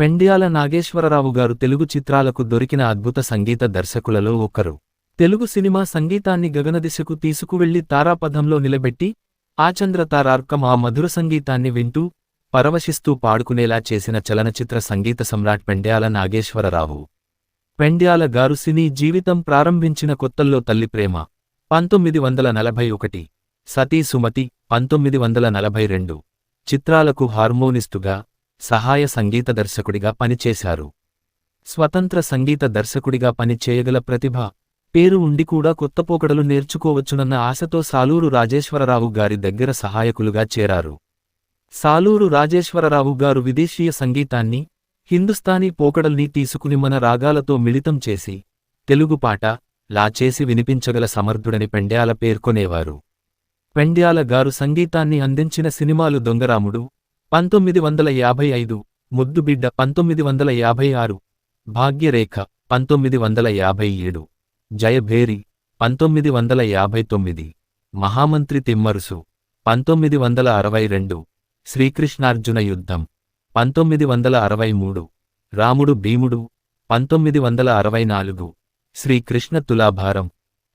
పెండ్యాల నాగేశ్వరరావు గారు తెలుగు చిత్రాలకు దొరికిన అద్భుత సంగీత దర్శకులలో ఒకరు. తెలుగు సినిమా సంగీతాన్ని గగనదిశకు తీసుకువెళ్ళి తారాపథంలో నిలబెట్టి ఆచంద్ర తారార్కం ఆ మధుర సంగీతాన్ని వింటూ పరవశిస్తూ పాడుకునేలా చేసిన చలనచిత్ర సంగీత సమ్రాట్ పెండ్యాల నాగేశ్వరరావు. పెండ్యాల గారు సినీ జీవితం ప్రారంభించిన కొత్తల్లో తల్లి ప్రేమ. పంతొమ్మిది వందల నలభై ఒకటి. సతీ సుమతి పంతొమ్మిది వందల నలభై రెండు. చిత్రాలకు హార్మోనిస్టుగా సహాయ సంగీత దర్శకుడిగా పనిచేశారు. స్వతంత్ర సంగీత దర్శకుడిగా పనిచేయగల ప్రతిభ పేరు ఉండి కూడా కొత్త పోకడలు నేర్చుకోవచ్చునన్న ఆశతో సాలూరు రాజేశ్వరరావు గారి దగ్గర సహాయకులుగా చేరారు. సాలూరు రాజేశ్వరరావు గారు విదేశీయ సంగీతాన్ని హిందుస్థానీ పోకడల్ని తీసుకుని మన రాగాలతో మిళితం చేసి తెలుగు పాట లా చేసి వినిపించగల సమర్థుడని పెండ్యాల పేర్కొనేవారు. పెండ్యాల గారు సంగీతాన్ని అందించిన సినిమాలు దొంగరాముడు పంతొమ్మిది వందల యాభై ఐదు ముద్దుబిడ్డ పంతొమ్మిది వందల యాభై ఆరు భాగ్యరేఖ పంతొమ్మిది వందల యాభై ఏడు జయభేరి పంతొమ్మిది వందల యాభై తొమ్మిది మహామంత్రి తిమ్మరుసు పంతొమ్మిది వందల అరవై రెండు శ్రీకృష్ణార్జున యుద్ధం పంతొమ్మిది వందల అరవై మూడు రాముడు భీముడు పంతొమ్మిది వందల అరవై నాలుగు శ్రీకృష్ణ తులాభారం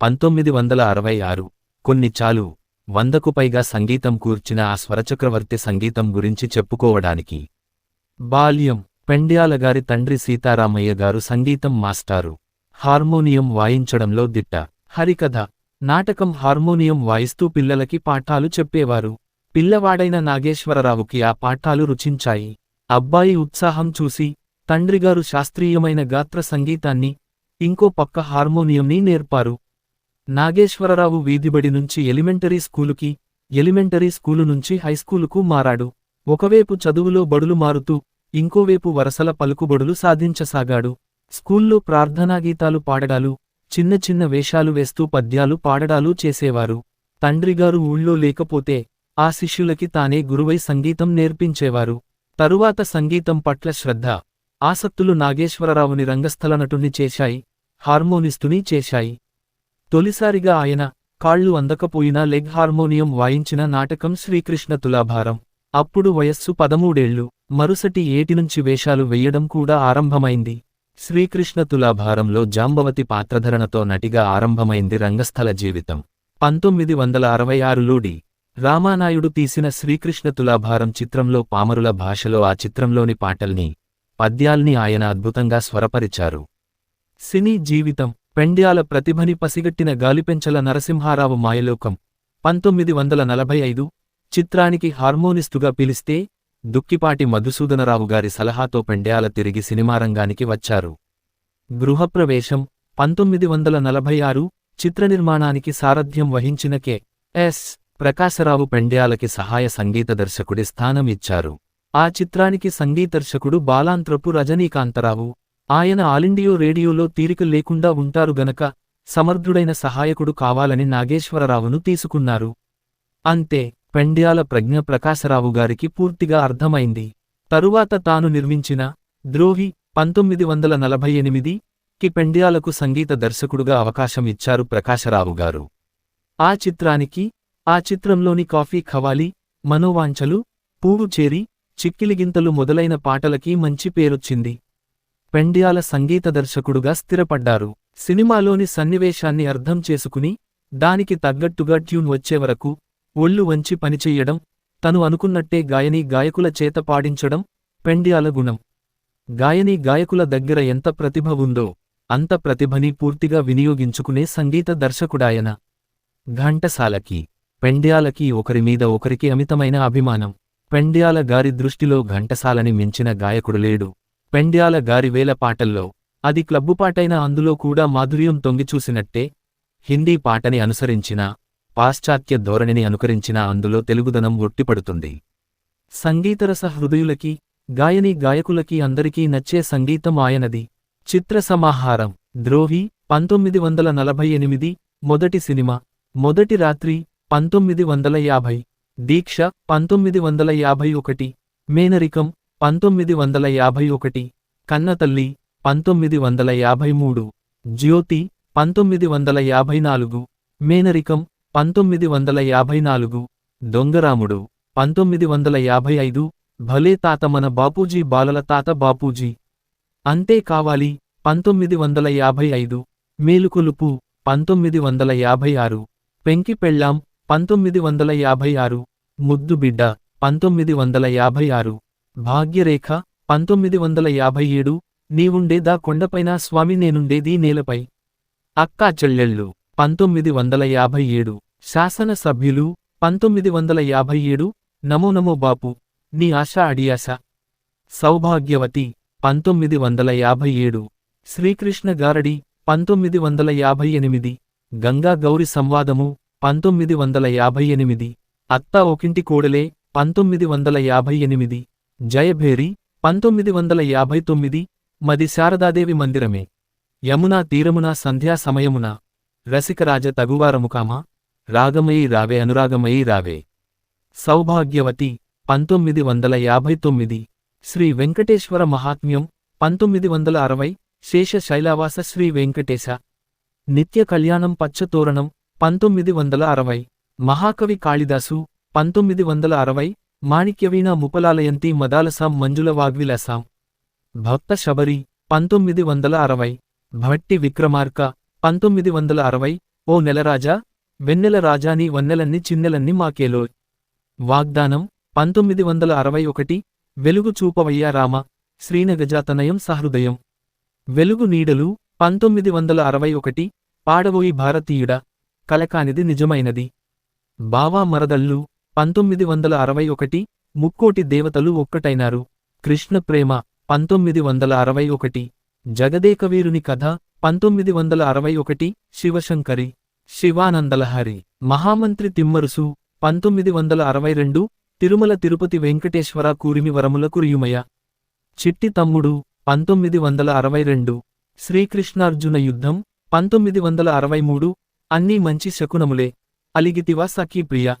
పంతొమ్మిది వందల అరవై ఆరు కొన్ని చాలు వందకు పైగా సంగీతం కూర్చిన ఆ స్వరచక్రవర్తి సంగీతం గురించి చెప్పుకోవడానికి. బాల్యం. పెండ్యాలగారి తండ్రి సీతారామయ్య గారు సంగీతం మాస్టారు. హార్మోనియం వాయించడంలో దిట్ట. హరికథ. నాటకం హార్మోనియం వాయిస్తూ పిల్లలకి పాఠాలు చెప్పేవారు. పిల్లవాడైన నాగేశ్వరరావుకి ఆ పాఠాలు రుచించాయి. అబ్బాయి ఉత్సాహం చూసి తండ్రిగారు శాస్త్రీయమైన గాత్ర సంగీతాన్ని ఇంకో పక్క హార్మోనియంని నేర్పారు. నాగేశ్వరరావు వీధిబడి నుంచి ఎలిమెంటరీ స్కూలుకి ఎలిమెంటరీ స్కూలు నుంచి హైస్కూలుకు మారాడు. ఒకవేపు చదువులో బడులు మారుతూ ఇంకోవైపు వరసల పలుకుబడులు సాధించసాగాడు. స్కూల్లో ప్రార్థనాగీతాలు పాడడాలు చిన్న చిన్న వేషాలు వేస్తూ పద్యాలు పాడడాలు చేసేవారు. తండ్రిగారు ఊళ్ళో లేకపోతే ఆ శిష్యులకి తానే గురువై సంగీతం నేర్పించేవారు. తరువాత సంగీతం పట్ల శ్రద్ధ ఆసక్తులు నాగేశ్వరరావుని రంగస్థల నటుని చేశాయి హార్మోనిస్టుని చేశాయి. తొలిసారిగా ఆయన కాళ్ళు అందకపోయినా లెగ్ హార్మోనియం వాయించిన నాటకం శ్రీకృష్ణ తులాభారం. అప్పుడు వయస్సు పదమూడేళ్ళు మరుసటి ఏటినుంచి వేషాలు వెయ్యడం కూడా ఆరంభమైంది. శ్రీకృష్ణ తులాభారంలో జాంబవతి పాత్రధరణతో నటిగా ఆరంభమైంది రంగస్థల జీవితం. పంతొమ్మిది వందల అరవై ఆరులోడి రామానాయుడు తీసిన శ్రీకృష్ణ తులాభారం చిత్రంలో పామరుల భాషలో ఆ చిత్రంలోని పాటల్ని పద్యాల్ని ఆయన అద్భుతంగా స్వరపరిచారు. సినీ జీవితం పెండ్యాల ప్రతిభని పసిగట్టిన గాలిపెంచల నరసింహారావు మాయలోకం. పంతొమ్మిది వందల నలభై ఐదు చిత్రానికి హార్మోనిస్టుగా పిలిస్తే దుక్కిపాటి మధుసూదనరావు గారి సలహాతో పెండ్యాల తిరిగి సినిమారంగానికి వచ్చారు. గృహప్రవేశం పంతొమ్మిది వందల నలభై ఆరు చిత్ర నిర్మాణానికి సారథ్యం వహించిన కె. ఎస్. ప్రకాశరావు పెండ్యాలకి సహాయ సంగీత దర్శకుడి స్థానం ఇచ్చారు. ఆ చిత్రానికి సంగీతర్శకుడు బాలాంత్రపు రజనీకాంతరావు ఆయన ఆలిండియో రేడియోలో తీరిక లేకుండా ఉంటారు గనక సమర్థుడైన సహాయకుడు కావాలని నాగేశ్వరరావును తీసుకున్నారు. అంతే పెండ్యాల ప్రజ్ఞ ప్రకాశరావు గారికి పూర్తిగా అర్థమైంది. తరువాత తాను నిర్మించిన ద్రోహి పంతొమ్మిది వందల నలభై ఎనిమిది కి పెండ్యాలకు సంగీత దర్శకుడుగా అవకాశం ఇచ్చారు ప్రకాశరావు గారు. ఆ చిత్రానికి ఆ చిత్రంలోని కాఫీ ఖవాలి మనోవాంఛలు పూవు చేరి చిక్కిలిగింతలు మొదలైన పాటలకి మంచి పేరొచ్చింది. పెండ్యాల సంగీత దర్శకుడుగా స్థిరపడ్డారు. సినిమాలోని సన్నివేశాన్ని అర్థం చేసుకుని దానికి తగ్గట్టుగా ట్యూన్ వచ్చేవరకు ఒళ్ళు వంచి పనిచేయడం తను అనుకున్నట్టే గాయని గాయకుల చేత పాడించడం పెండ్యాల గుణం. గాయని గాయకుల దగ్గర ఎంత ప్రతిభ ఉందో అంత ప్రతిభని పూర్తిగా వినియోగించుకునే సంగీత దర్శకుడాయన. ఘంటసాలకి పెండ్యాలకి ఒకరిమీద ఒకరికి అమితమైన అభిమానం. పెండ్యాల గారి దృష్టిలో ఘంటసాలని మించిన గాయకుడు లేడు. పెండ్యాల గారివేల పాటల్లో. అది క్లబ్బు పాటైన అందులో కూడా మాధుర్యం తొంగిచూసినట్టే హిందీ పాటని అనుసరించిన పాశ్చాత్య ధోరణిని అనుకరించిన అందులో తెలుగుదనం ఒట్టిపడుతుంది. సంగీతరస హృదయులకి గాయని గాయకులకి అందరికీ నచ్చే సంగీతం ఆయనది. చిత్ర సమాహారం ద్రోహి పంతొమ్మిది వందల నలభై ఎనిమిది మొదటి సినిమా మొదటి రాత్రి పంతొమ్మిది వందల యాభై దీక్ష పంతొమ్మిది వందల యాభై ఒకటి మేనరికం పంతొమ్మిది వందల యాభై ఒకటి కన్నతల్లి పంతొమ్మిది వందల యాభై మూడు జ్యోతి పంతొమ్మిది వందల యాభై నాలుగు మేనరికం పంతొమ్మిది వందల యాభై నాలుగు దొంగరాముడు పంతొమ్మిది వందల యాభై ఐదు భలే తాత మన బాపూజీ బాలల తాత బాపూజీ. అంతే కావాలి పంతొమ్మిది వందల యాభై ఐదు మేలుకొలుపు పంతొమ్మిది వందల యాభై ఆరు పెంకి పెళ్ళాం పంతొమ్మిది వందల యాభై ఆరు ముద్దుబిడ్డ పంతొమ్మిది వందల యాభై ఆరు. భాగ్యరేఖ పంతొమ్మిది వందల యాభై ఏడు నీవుండేదా కొండపైన స్వామి నేనుండేది నేలపై. అక్కా చెల్లెళ్ళు పంతొమ్మిది వందల యాభై ఏడు శాసనసభ్యులు పంతొమ్మిది వందల యాభై ఏడు నమో నమో బాపు నీ ఆశ అడియాశ సౌభాగ్యవతి పంతొమ్మిది వందల యాభై ఏడు శ్రీకృష్ణ గారడి పంతొమ్మిది వందల యాభై ఎనిమిది గంగా గౌరి సంవాదము పంతొమ్మిది వందల యాభై ఎనిమిది అత్త ఒకింటి కోడలే పంతొమ్మిది వందల యాభై ఎనిమిది. జయభేరి పంతొమ్మిది వందల యాభై తొమ్మిది మది శారదాదేవి మందిరమే. యమునా తీరమున సంధ్యా సమయమున. రసికరాజ తగువారముకామా రాగమయీ రావే అనురాగమయీ రావే. సౌభాగ్యవతి పంతొమ్మిది వందల యాభై తొమ్మిది శ్రీ వెంకటేశ్వర మహాత్మ్యం పంతొమ్మిది వందల అరవై శేష శైలావాస శ్రీ వెంకటేశ. నిత్య కళ్యాణం పచ్చతోరణం పంతొమ్మిది వందల అరవై మహాకవి కాళిదాసు పంతొమ్మిది వందల అరవై మాణిక్యవీణ ముపలాలయంతి మదాలసాం మంజుల వాగ్విలాసాం భక్త శబరి పంతొమ్మిది వందల అరవై. భట్టి విక్రమార్క పంతొమ్మిది వందల అరవై. ఓ నెలరాజా వెన్నెల రాజాని వన్నెలన్ని చిన్నెలన్ని మాకేలో వాగ్దానం పంతొమ్మిది వందల అరవై ఒకటి. వెలుగు చూపవయ్యా రామ శ్రీనగజాతనయం సహృదయం. వెలుగు నీడలు పంతొమ్మిది వందల అరవై ఒకటి. పాడబోయి భారతీయుడ కలకానిది నిజమైనది. బావా మరదళ్ళు పంతొమ్మిది వందల అరవై ఒకటి ముక్కోటి దేవతలు ఒక్కటైనారు. కృష్ణ ప్రేమ పంతొమ్మిది వందల అరవై ఒకటి. జగదేకవీరుని కథ పంతొమ్మిది వందల అరవై ఒకటి శివశంకరి. శివానందలహరి. మహామంత్రి తిమ్మరుసు పంతొమ్మిది వందల అరవై రెండు తిరుమల తిరుపతి వెంకటేశ్వర కూరిమి వరముల కురియుమయ. చిట్టి తమ్ముడు పంతొమ్మిది వందల అరవై రెండు. శ్రీకృష్ణార్జున యుద్ధం పంతొమ్మిది వందల అరవై మూడు. అన్నీ మంచి శకునములే. అలిగితివా సఖీ ప్రియ.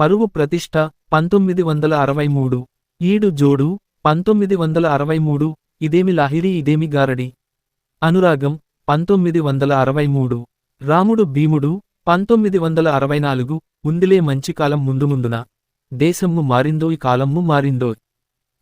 పరువు ప్రతిష్ట పంతొమ్మిది వందల అరవై మూడు. ఈడు జోడు పంతొమ్మిది వందల అరవై మూడు. ఇదేమి లాహిరి ఇదేమి గారడి? అనురాగం పంతొమ్మిది వందల అరవై మూడు. రాముడు భీముడు పంతొమ్మిది వందల అరవై నాలుగు. ఉందిలే మంచి కాలం ముందు ముందున. దేశము మారిందోయ్ కాలము మారిందోయ్.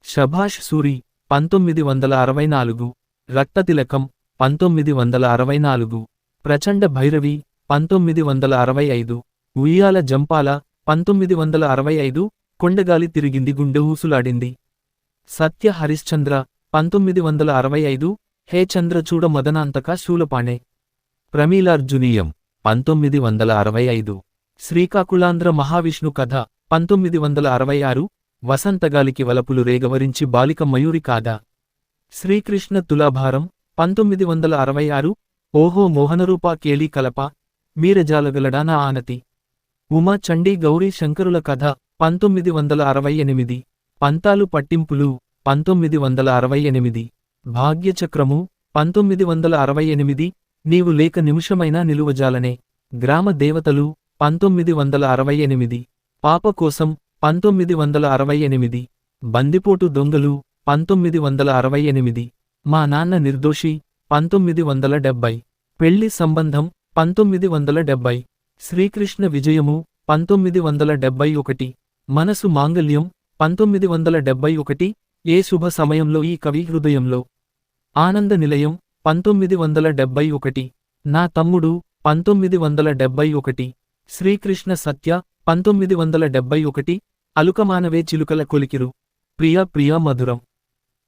షభాష్ సూరి పంతొమ్మిది వందల అరవై నాలుగు. రక్తతిలకం పంతొమ్మిది వందల అరవై నాలుగు. ప్రచండ భైరవి పంతొమ్మిది వందల అరవై ఐదు. ఉయ్యాల జంపాల పంతొమ్మిది వందల అరవై ఐదు కొండగాలి తిరిగింది గుండె ఊసులాడింది. సత్య హరిశ్చంద్ర పంతొమ్మిది వందల అరవై ఐదు హే చంద్రచూడ మదనాంతక శూలపాణే. ప్రమీలార్జునీయం పంతొమ్మిది వందల అరవై ఐదు శ్రీకాకుళాంధ్ర మహావిష్ణు కథ పంతొమ్మిది వందల అరవై ఆరు వసంతగాలికి వలపులు రేగవరించి బాలిక మయూరి కాదా. శ్రీకృష్ణ తులాభారం పంతొమ్మిది వందల అరవై ఆరు ఓహో మోహనరూపా కేళీ కలప మీరజాలగలడానా ఆనతి. ఉమా చండీ గౌరీ శంకరుల కథ పంతొమ్మిది వందల అరవై ఎనిమిది. పంతాలు పట్టింపులు పంతొమ్మిది వందల అరవై ఎనిమిది. భాగ్యచక్రము పంతొమ్మిది వందల అరవై ఎనిమిది. నీవు లేక నిమిషమైనా నిలువజాలనే. గ్రామ దేవతలు పంతొమ్మిది వందల అరవై ఎనిమిది. పాప కోసం పంతొమ్మిది వందల అరవై ఎనిమిది. బందిపోటు దొంగలు పంతొమ్మిది వందల అరవై ఎనిమిది. మా నాన్న నిర్దోషి పంతొమ్మిది వందల డెబ్బై. పెళ్ళి సంబంధం పంతొమ్మిది వందల డెబ్బై. శ్రీకృష్ణ విజయము పంతొమ్మిది వందల డెబ్బై ఒకటి. మనసు మాంగల్యం పంతొమ్మిది వందల డెబ్బై ఒకటి. ఏ శుభ సమయంలో ఈ కవి హృదయంలో? ఆనంద నిలయం పంతొమ్మిది వందల డెబ్బై ఒకటి. నా తమ్ముడు పంతొమ్మిది వందల డెబ్బై ఒకటి. శ్రీకృష్ణ సత్య పంతొమ్మిది వందల డెబ్బై ఒకటి. అలుకమానవే చిలుకల కొలికిరు. ప్రియ ప్రియ మధురం.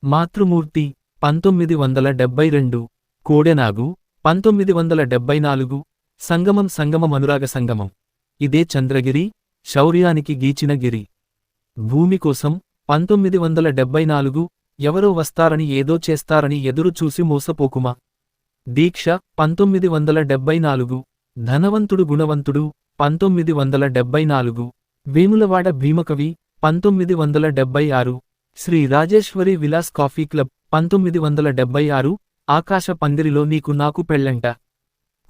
మాతృమూర్తి పంతొమ్మిది వందల డెబ్బై రెండు. కోడెనాగు పంతొమ్మిది వందల డెబ్బై నాలుగు. సంగమం సంగమం అనురాగ సంగమం. ఇదే చంద్రగిరి శౌర్యానికి గీచిన గిరి. భూమి కోసం పంతొమ్మిది వందల డెబ్బై నాలుగు ఎవరో వస్తారని ఏదో చేస్తారని ఎదురు చూసి మోసపోకుమా? దీక్ష పంతొమ్మిది వందల డెబ్బై నాలుగు ధనవంతుడు గుణవంతుడు పంతొమ్మిది వందల డెబ్బై నాలుగు వేములవాడ భీమకవి పంతొమ్మిది వందల డెబ్బై ఆరు శ్రీ రాజేశ్వరి విలాస్ కాఫీ క్లబ్ పంతొమ్మిది వందల డెబ్బై ఆరు ఆకాశ పందిరిలో నీకు నాకు పెళ్ళంట.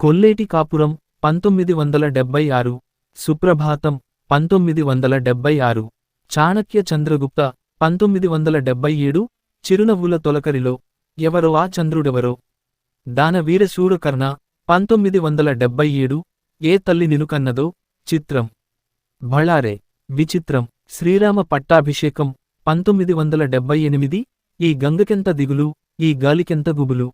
కొల్లేటి కాపురం పంతొమ్మిది వందల డెబ్బై ఆరు సుప్రభాతం పంతొమ్మిది వందల డెబ్బై ఆరు చాణక్య చంద్రగుప్త పంతొమ్మిది వందల డెబ్బై ఏడు చిరునవ్వుల తొలకరిలో ఎవరో ఆ చంద్రుడెవరో. దాన వీరశూరకర్ణ పంతొమ్మిది వందల డెబ్బై ఏడు ఏ తల్లి నినుకన్నదో చిత్రం. బళారే విచిత్రం శ్రీరామ పట్టాభిషేకం పంతొమ్మిది వందల డెబ్బై ఎనిమిది ఈ గంగకెంత దిగులు ఈ గాలికెంత గుబులు.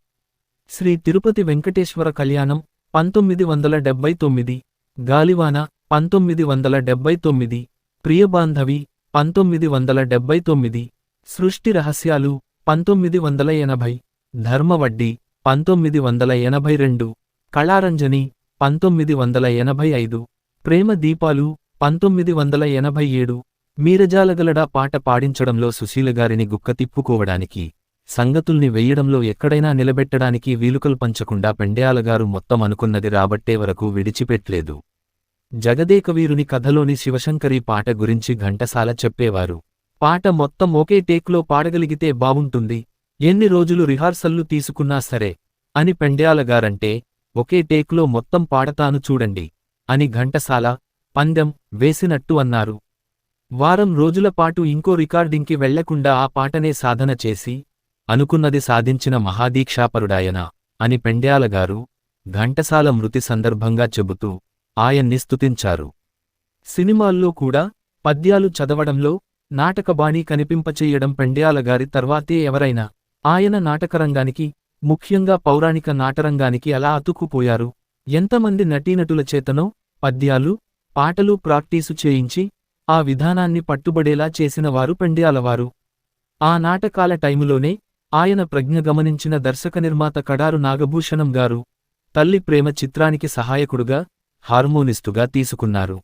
శ్రీ తిరుపతి వెంకటేశ్వర కళ్యాణం పంతొమ్మిది వందల డెబ్బై తొమ్మిది గాలివాన పంతొమ్మిది వందల డెబ్బై తొమ్మిది ప్రియబాంధవి పంతొమ్మిది వందల డెబ్బై తొమ్మిది సృష్టి రహస్యాలు పంతొమ్మిది వందల ఎనభై ధర్మవడ్డి పంతొమ్మిది వందల ఎనభై రెండు కళారంజని పంతొమ్మిది వందల ఎనభై ఐదు ప్రేమ దీపాలు పంతొమ్మిది వందల ఎనభై ఏడు మీరజాలగలడా పాట పాడించడంలో సుశీలగారిని గుక్క తిప్పుకోవడానికి సంగతుల్ని వెయ్యడంలో ఎక్కడైనా నిలబెట్టడానికి వీలుకలు పంచకుండా పెండ్యాలగారు మొత్తం అనుకున్నది రాబట్టే వరకు విడిచిపెట్లేదు. జగదేకవీరుని కథలోని శివశంకరి పాట గురించి ఘంటసాల చెప్పేవారు. పాట మొత్తం ఒకే టేక్లో పాడగలిగితే బావుంటుంది. ఎన్ని రోజులు రిహార్సల్లు తీసుకున్నా సరే అని పెండ్యాలగారంటే ఒకే టేక్లో మొత్తం పాడతాను చూడండి అని ఘంటసాల పందెం వేసినట్టు అన్నారు. వారం రోజుల పాటు ఇంకో రికార్డింగ్కి వెళ్ళకుండా ఆ పాటనే సాధన చేసి అనుకున్నది సాధించిన మహాదీక్షాపరుడాయన అని పెండ్యాలగారు ఘంటసాల మృతి సందర్భంగా చెబుతూ ఆయన్ని స్తుతించారు. సినిమాల్లో కూడా పద్యాలు చదవడంలో నాటకబాణి కనిపింపచెయ్యడం పెండ్యాలగారి తర్వాతే ఎవరైనా ఆయన నాటకరంగానికి ముఖ్యంగా పౌరాణిక నాటరంగానికి అలా అతుక్కుపోయారు. ఎంతమంది నటీనటుల చేతనో పద్యాలు పాటలు ప్రాక్టీసు చేయించి ఆ విధానాన్ని పట్టుబడేలా చేసినవారు పెండ్యాలవారు. ఆ నాటకాల టైములోనే ఆయన ప్రజ్ఞ గమనించిన దర్శక నిర్మాత కడారు నాగభూషణం గారు తల్లి ప్రేమ చిత్రానికి సహాయకుడుగా హార్మోనిస్టుగా తీసుకున్నారు.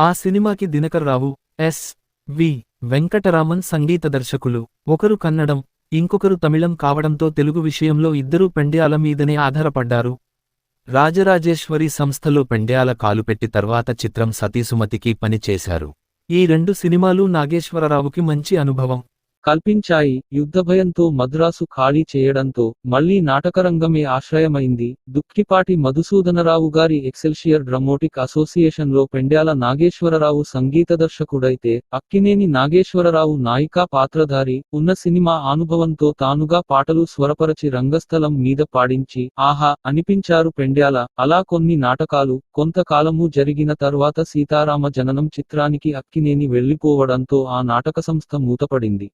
ఆ సినిమాకి దినకర్రావు ఎస్. వి. వెంకటరామన్ సంగీత దర్శకులు ఒకరు కన్నడం ఇంకొకరు తమిళం కావడంతో తెలుగు విషయంలో ఇద్దరూ పెండ్యాల మీదనే ఆధారపడ్డారు. రాజరాజేశ్వరి సంస్థలో పెండ్యాల కాలుపెట్టి తర్వాత చిత్రం సతీసుమతికి పనిచేశారు. ఈ రెండు సినిమాలు నాగేశ్వరరావుకి మంచి అనుభవం. కల్పించాయి. యుద్ధభయంతో మద్రాసు ఖాళీ చేయడంతో మళ్ళీ నాటకరంగమే ఆశ్రయమైంది. దుక్కిపాటి మధుసూదనరావు గారి ఎక్సెల్షియర్ డ్రమోటిక్ అసోసియేషన్లో పెండ్యాల నాగేశ్వరరావు సంగీత దర్శకుడైతే అక్కినేని నాగేశ్వరరావు నాయికా పాత్రధారి ఉన్న సినిమా అనుభవంతో తానుగా పాటలు స్వరపరచి రంగస్థలం మీద పాడించి ఆహా అనిపించారు పెండ్యాల. అలా కొన్ని నాటకాలు కొంతకాలము జరిగిన తర్వాత సీతారామ జననం చిత్రానికి అక్కినేని వెళ్ళిపోవడంతో ఆ నాటక సంస్థ మూతపడింది.